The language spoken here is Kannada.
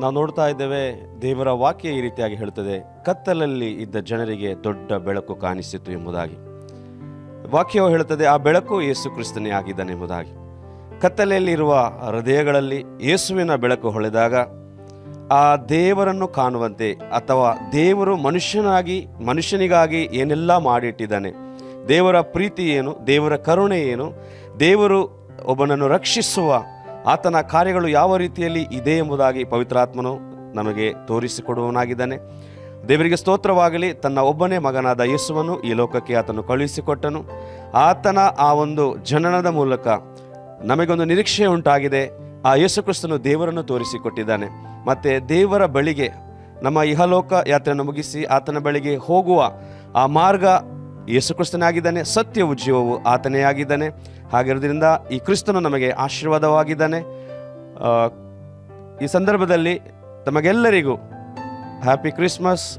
ನಾವು ನೋಡ್ತಾ ಇದ್ದೇವೆ ದೇವರ ವಾಕ್ಯ ಈ ರೀತಿಯಾಗಿ ಹೇಳುತ್ತದೆ, ಕತ್ತಲಲ್ಲಿ ಇದ್ದ ಜನರಿಗೆ ದೊಡ್ಡ ಬೆಳಕು ಕಾಣಿಸಿತು ಎಂಬುದಾಗಿ. ವಾಕ್ಯವು ಹೇಳುತ್ತದೆ, ಆ ಬೆಳಕು ಯೇಸು ಕ್ರಿಸ್ತನೇ ಆಗಿದ್ದಾನೆ ಎಂಬುದಾಗಿ. ಕತ್ತಲೆಯಲ್ಲಿರುವ ಹೃದಯಗಳಲ್ಲಿ ಯೇಸುವಿನ ಬೆಳಕು ಹೊಳೆದಾಗ, ಆ ದೇವರನ್ನು ಕಾಣುವಂತೆ ಅಥವಾ ದೇವರು ಮನುಷ್ಯನಾಗಿ, ಮನುಷ್ಯನಿಗಾಗಿ ಏನೆಲ್ಲ ಮಾಡಿಟ್ಟಿದ್ದಾನೆ, ದೇವರ ಪ್ರೀತಿ ಏನು, ದೇವರ ಕರುಣೆ ಏನು, ದೇವರು ಒಬ್ಬನನ್ನು ರಕ್ಷಿಸುವ ಆತನ ಕಾರ್ಯಗಳು ಯಾವ ರೀತಿಯಲ್ಲಿ ಇದೆ ಎಂಬುದಾಗಿ ಪವಿತ್ರಾತ್ಮನು ನಮಗೆ ತೋರಿಸಿಕೊಡುವನಾಗಿದ್ದಾನೆ ದೇವರಿಗೆ ಸ್ತೋತ್ರವಾಗಲಿ, ತನ್ನ ಒಬ್ಬನೇ ಮಗನಾದ ಯೇಸುವನ್ನು ಈ ಲೋಕಕ್ಕೆ ಆತನು ಕಳುಹಿಸಿಕೊಟ್ಟನು. ಆತನ ಆ ಒಂದು ಜನನದ ಮೂಲಕ ನಮಗೊಂದು ನಿರೀಕ್ಷೆ ಉಂಟಾಗಿದೆ. ಆ ಯೇಸುಕ್ರಿಸ್ತನು ದೇವರನ್ನು ತೋರಿಸಿಕೊಟ್ಟಿದ್ದಾನೆ. ಮತ್ತು ದೇವರ ಬಳಿಗೆ, ನಮ್ಮ ಇಹಲೋಕ ಯಾತ್ರೆಯನ್ನು ಮುಗಿಸಿ ಆತನ ಬಳಿಗೆ ಹೋಗುವ ಆ ಮಾರ್ಗ ಯೇಸು ಕ್ರಿಸ್ತನಾಗಿದ್ದಾನೆ ಸತ್ಯವು ಜೀವವು ಆತನೇ ಆಗಿದ್ದಾನೆ ಹಾಗಿರೋದ್ರಿಂದ ಈ ಕ್ರಿಸ್ತನು ನಮಗೆ ಆಶೀರ್ವಾದವಾಗಿದ್ದಾನೆ. ಈ ಸಂದರ್ಭದಲ್ಲಿ ತಮಗೆಲ್ಲರಿಗೂ ಹ್ಯಾಪಿ ಕ್ರಿಸ್ಮಸ್.